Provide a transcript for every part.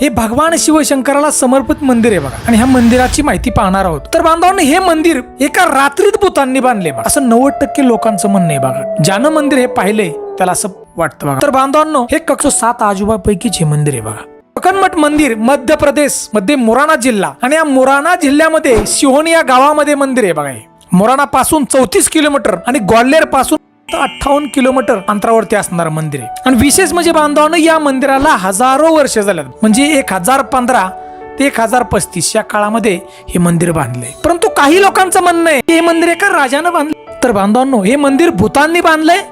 हे भगवान शिवशंकराला समर्पित मंदिर आहे बघा. आणि ह्या मंदिराची माहिती पाहणार आहोत. तर बांधवांनी हे मंदिर एका रात्रीत भूतांनी बांधले बघा. असं नव्वद टक्के लोकांचं म्हणणं आहे बघा. ज्यानं मंदिर हे पाहिलंय त्याला असं वाटतं बघा. तर बांधवांनो हे कक्ष सात आजोबापैकीच हे मंदिर आहे बघा. कनमठ मंदिर मध्य प्रदेशमध्ये मोराना जिल्हा आणि या मुराणा जिल्ह्यामध्ये सिहोनी या गावामध्ये मंदिर आहे बघा हे. पासून चौतीस किलोमीटर आणि ग्वाल्हेरपासून अठ्ठावन्न किलोमीटर अंतरावरती असणार मंदिर आहे. आणि विशेष म्हणजे बांधवानं या मंदिराला हजारो वर्ष झाल्यात. म्हणजे एक हजार पंधरा ते एक हजार पस्तीस या काळामध्ये हे मंदिर बांधले परंतु काही लोकांचं म्हणणं आहे हे मंदिर एका राजानं बांधले तर बांधवांनो हे मंदिर भूतांनी बांधलंय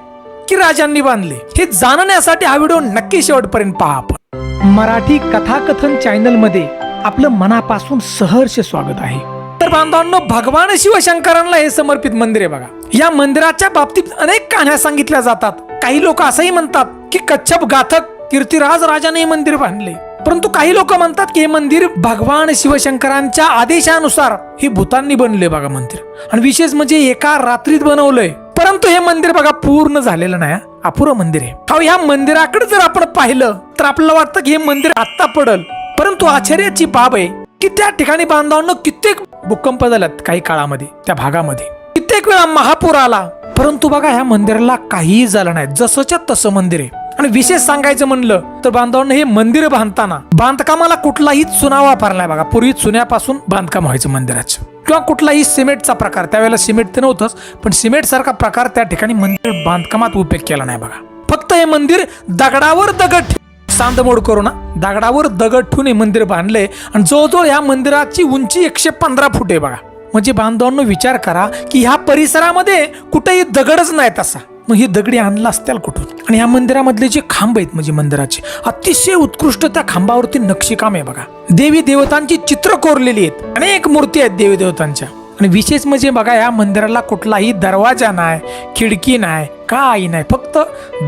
की राजांनी बांधले हे जाणण्यासाठी हा व्हिडिओ नक्की शेवटपर्यंत पहा आपण. मराठी कथाकथन चॅनलमध्ये आपलं मनापासून सहर्ष स्वागत आहे. तर बांधवांनो भगवान शिवशंकरांना हे समर्पित मंदिर आहे बघा. या मंदिराच्या बाबतीत अनेक कहाण्या सांगितल्या जातात. काही लोक असंही म्हणतात की कच्छप गाथक कीर्तिराज राजाने हे मंदिर बांधले. परंतु काही लोक म्हणतात की हे मंदिर भगवान शिवशंकरांच्या आदेशानुसार हे भूतांनी बनले बघा मंदिर. आणि विशेष म्हणजे एका रात्रीत बनवलंय. परंतु हे मंदिर बघा पूर्ण झालेलं नाही अपुरं मंदिर आहे. अहो ह्या मंदिराकडे जर आपण पाहिलं तर आपल्याला वाटतं की हे मंदिर आत्ता पडल. परंतु आश्चर्याची बाब आहे की त्या ठिकाणी बांधवांना कित्येक भूकंप झाल्यात काही काळामध्ये त्या भागामध्ये. कित्येक वेळा महापूर आला परंतु बघा ह्या मंदिराला काहीही झालं नाही. जसंच्या तसं मंदिर आहे. आणि विशेष सांगायचं म्हणलं तर बांधवांना हे मंदिर बांधताना बांधकामाला कुठलाही चुना वापरला नाही बघा. पूर्वी चुन्यापासून बांधकाम व्हायचं मंदिराचं. किंवा कुठलाही सिमेंटचा प्रकार त्यावेळेला सिमेंट तर नव्हतंच पण सिमेंट सारखा प्रकार त्या ठिकाणी मंदिर बांधकामात उपयोग केला नाही बघा. फक्त हे मंदिर दगडावर दगड सांदमोड करू ना. दगडावर दगड ठेवून हे मंदिर बांधले. आणि जवळजवळ ह्या मंदिराची उंची एकशे पंधरा फूट आहे बघा. म्हणजे बांधवांनो विचार करा की ह्या परिसरामध्ये कुठेही दगडच नाही तसा मग ही दगडी आणला असत्याल कुठून? आणि या मंदिरामधले जे खांब आहेत म्हणजे मंदिराचे अतिशय उत्कृष्ट त्या खांबावरती नक्षीकाम आहे बघा. देवी देवतांची चित्र कोरलेली आहेत. अनेक मूर्ती आहेत देवी देवतांच्या. आणि विशेष म्हणजे बघा या मंदिराला कुठलाही दरवाजा नाही खिडकी नाही काही नाही. फक्त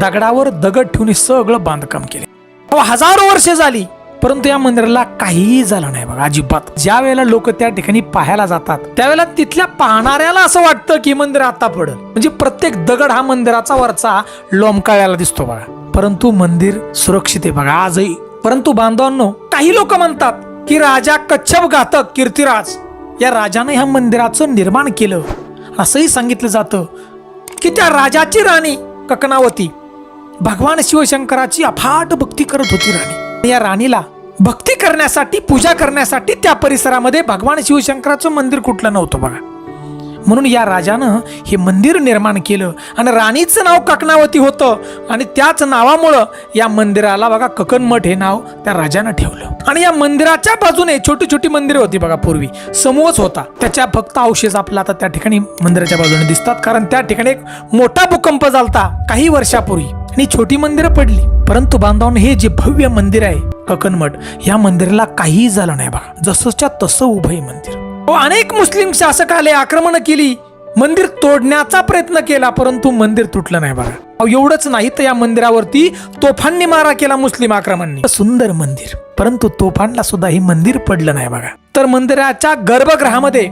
दगडावर दगड ठेवून हे सगळं बांधकाम केले. हजारो वर्षे झाली परंतु या मंदिराला काहीही झालं नाही बघा अजिबात. ज्या वेळेला लोक त्या ठिकाणी पाहायला जातात त्यावेळेला तिथल्या पाहणाऱ्याला असं वाटतं की मंदिर आता पडल. म्हणजे प्रत्येक दगड हा मंदिराचा वरचा लोमकाळ्याला दिसतो बघा. परंतु मंदिर सुरक्षित आहे बघा आजही. परंतु बांधवांनो काही लोक म्हणतात की राजा कच्छप घातक कीर्तिराज. या राजाने ह्या मंदिराचं निर्माण केलं. असंही सांगितलं जातं की त्या राजाची राणी ककनावती. भगवान शिवशंकराची अफाट भक्ती करत होती राणी. या राणीला भक्ती करण्यासाठी पूजा करण्यासाठी त्या परिसरामध्ये भगवान शिवशंकराचं मंदिर कुठलं नव्हतं बघा. म्हणून या राजानं हे मंदिर निर्माण केलं आणि राणीचं नाव ककनावती होतं आणि त्याच नावामुळं या मंदिराला बघा ककनमठ हे नाव त्या राजानं ठेवलं. आणि या मंदिराच्या बाजूने छोटी छोटी मंदिरं होती बघा पूर्वी. समूहच होता. त्याच्या फक्त अवशेष आपला आता त्या ठिकाणी मंदिराच्या बाजूने दिसतात. कारण त्या ठिकाणी एक मोठा भूकंप झालता काही वर्षापूर्वी. आणि छोटी मंदिरं पडली. परंतु बांधवांना हे जे भव्य मंदिर आहे ककनमठ या मंदिराला काहीही झालं नाही बघा जसंच्या तसं उभं आहे मंदिर. व अनेक मुस्लिम शासकाले आक्रमण केली. मंदिर तोडण्याचा प्रयत्न केला परंतु मंदिर तुटलं नाही बघा. अहो, एवढंच नाही तर या मंदिरावरती तोफांनी मारा केला मुस्लिम आक्रमणांनी. सुंदर मंदिर. परंतु तोफांना सुद्धा हे मंदिर पडलं नाही बघा. तर मंदिराच्या गर्भगृहामध्ये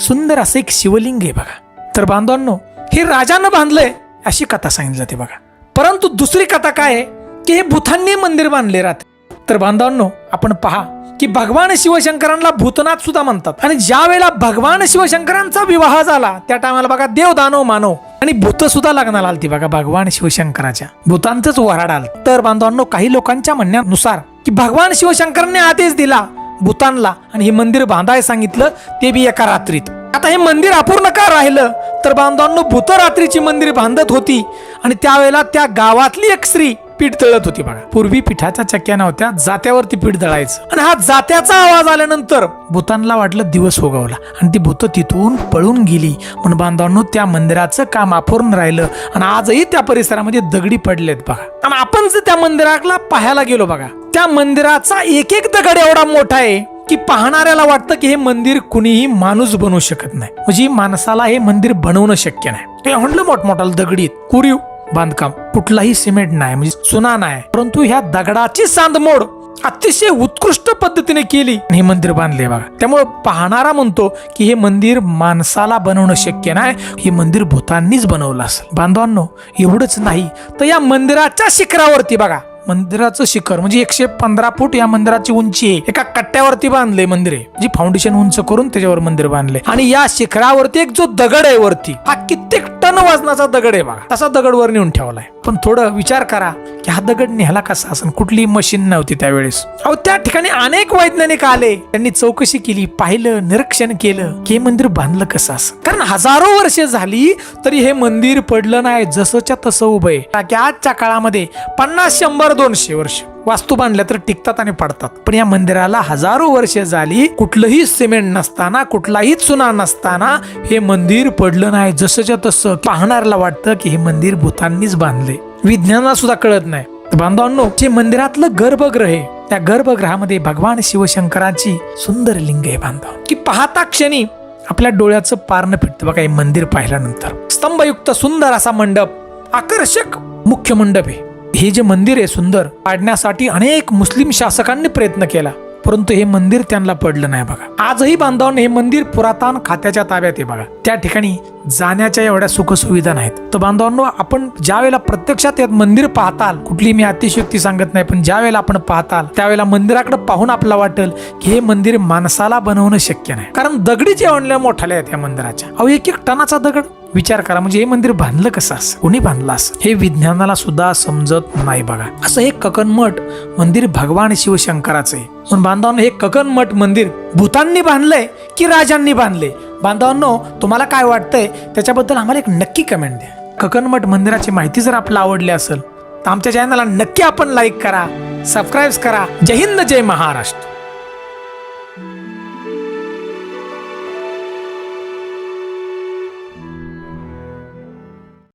सुंदर असं एक शिवलिंग आहे बघा. तर बांधवांनो हे राजानं बांधलंय अशी कथा सांगितली जाते बघा. परंतु दुसरी कथा काय आहे? की हे भूतांनी मंदिर बांधले राहते. तर बांधवांनो आपण पहा की भगवान शिवशंकरांना भूतनाथ सुद्धा म्हणतात. आणि ज्या वेळेला भगवान शिवशंकरांचा विवाह झाला त्या टायमाला बघा देव दानव मानव आणि भूत सुद्धा लग्नाला आलती बघा भगवान शिवशंकराच्या. भूतांचंच वराड आल. तर बांधवांनो काही लोकांच्या म्हणण्यानुसार की भगवान शिवशंकरांनी आदेश दिला भूतानला आणि हे मंदिर बांधायला सांगितलं ते बी एका रात्रीत. आता हे मंदिर अपूर्ण का राहिलं? तर बांधवांनो भूत रात्रीची मंदिर बांधत होती आणि त्यावेळेला त्या गावातली एक स्त्री पीठ दळत होती बघा. पूर्वी पिठाच्या चक्क्या नव्हत्या जात्यावरती पीठ दळायचं आणि हा जात्याचा आवाज आल्यानंतर भूतानला वाटलं दिवस उगवला आणि ती भूत तिथून पळून गेली. म्हणून बांधवांनो त्या मंदिराचं काम अपूर्ण राहिलं आणि आजही त्या परिसरामध्ये दगडी पडलेत बघा. आणि आपण जर त्या मंदिराला पाहायला गेलो बघा त्या मंदिराचा एक एक दगड एवढा मोठा आहे. की पाहणाऱ्याला वाटतं की हे मंदिर कुणीही माणूस बनवू शकत नाही. म्हणजे माणसाला हे मंदिर बनवणं शक्य नाही. ते म्हणलं मोठमोठाल दगडीत कुरीव बांधकाम. कुठलाही सिमेंट नाही म्हणजे चुना नाही. परंतु ह्या दगडाची सांदमोड अतिशय उत्कृष्ट पद्धतीने केली आणि हे मंदिर बांधले बघा. त्यामुळे पाहणारा म्हणतो की हे मंदिर माणसाला बनवणं शक्य नाही हे मंदिर भूतांनीच बनवलं असेल. बांधवांनो एवढंच नाही तर या मंदिराच्या शिखरावरती बघा. मंदिराचं शिखर म्हणजे एकशे पंधरा फूट या मंदिराची उंची आहे. एका कट्ट्यावरती बांधले मंदिर आहे जी फाउंडेशन उंच करून त्याच्यावर मंदिर बांधले आणि या शिखरावरती एक जो दगड आहे वरती हा कित्येक टन वजनाचा दगड आहे बघा. तसा दगड वर नेऊन ठेवलाय. पण थोडं विचार करा की हा दगड न्यायला कसा? असं कुठली मशीन नव्हती त्यावेळेस. अहो त्या ठिकाणी अनेक वैज्ञानिक आले. त्यांनी चौकशी केली पाहिलं निरीक्षण केलं की हे मंदिर बांधलं कसं असं? कारण हजारो वर्ष झाली तरी हे मंदिर पडलं नाही जसंच्या तसं उभं आहे. की आजच्या काळामध्ये पन्नास शंभर दोनशे वर्ष. वास्तू बांधल्या तर टिकतात आणि पडतात. पण या मंदिराला हजारो वर्ष झाली कुठलंही सिमेंट नसताना कुठलाही चुना नसताना हे मंदिर पडलं नाही. जसंच्या तसं पाहणाऱ्याला वाटतं की हे मंदिर भूतांनीच बांधले विज्ञानाला सुद्धा कळत नाही. बांधवांनो जे मंदिरातलं गर्भगृह आहे त्या गर्भगृहामध्ये भगवान शिवशंकराची सुंदर लिंग आहे बांधव. की पाहता क्षणी आपल्या डोळ्याचं पारणं फिटतं. बघा हे मंदिर पाहिल्यानंतर. स्तंभयुक्त सुंदर असा मंडप आकर्षक मुख्य मंडप आहे. हे जे मंदिर आहे सुंदर पाडण्यासाठी अनेक मुस्लिम शासकांनी प्रयत्न केला. परंतु हे मंदिर त्यांना पडलं नाही बघा. आजही बांधवांनी हे मंदिर पुरातन खात्याच्या ताब्यात आहे बघा. त्या ठिकाणी जाण्याच्या एवढ्या सुखसुविधा नाहीत. तर बांधवांनो आपण ज्या वेळेला प्रत्यक्षात यात मंदिर पाहताल कुठली मी अतिशयोक्ती सांगत नाही पण ज्या वेळेला आपण पाहताल त्यावेळेला मंदिराकडे पाहून आपल्याला वाटेल की हे मंदिर माणसाला बनवणं शक्य नाही. कारण दगडी जेवणल्या मोठाल्या आहेत या मंदिराच्या. अहो एक एक टनाचा दगड. विचार करा म्हणजे हे मंदिर बांधलं कसं असं? कोणी बांधलं असं? हे विज्ञानाला सुद्धा समजत नाही बघा. असं हे ककनमठ मंदिर भगवान शिवशंकराचं आहे. म्हणून बांधवांनो हे ककनमठ मंदिर भूतांनी बांधलंय की राजांनी बांधले बांधवांनो तुम्हाला काय वाटतंय? त्याच्याबद्दल आम्हाला एक नक्की कमेंट द्या. ककनमठ मंदिराची माहिती जर आपल्याला आवडली असेल तर आमच्या चॅनलला नक्की आपण लाईक करा सबस्क्राईब करा. जय हिंद जय महाराष्ट्र.